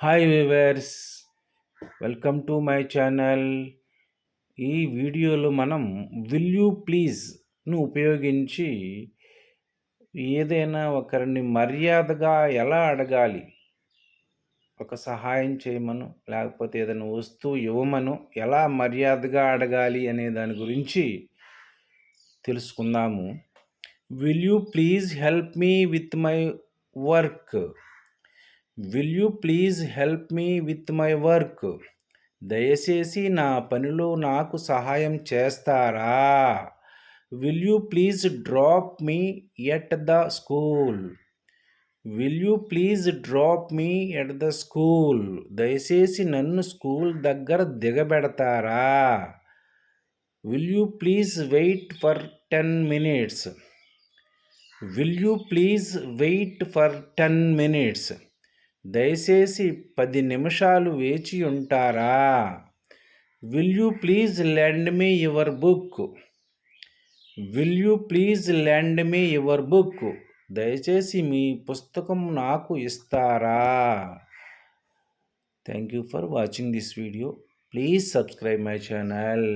Hi viewers welcome to my channel ఈ వీడియోలో మనం విల్ యూ ప్లీజ్ను ఉపయోగించి ఏదైనా ఒకరిని మర్యాదగా ఎలా అడగాలి? ఒక సహాయం చేయమను లేకపోతే ఏదైనా వస్తువు ఇవ్వమను ఎలా మర్యాదగా అడగాలి అనే దాని గురించి తెలుసుకుందాము. Will you please help me with my work will you please help me with my work దయచేసి నా పనిలో నాకు సహాయం చేస్తారా? Will you please drop me at the school will you please drop me at the school దయచేసి నన్ను school దగ్గర దిగబెడతారా? Will you please wait for ten minutes will you please wait for ten minutes దయచేసి పది నిమిషాలు వేచి ఉంటారా? Will you please lend me your book will you please lend me your book దయచేసి మీ పుస్తకం నాకు ఇస్తారా? Thank you for watching this video please subscribe my channel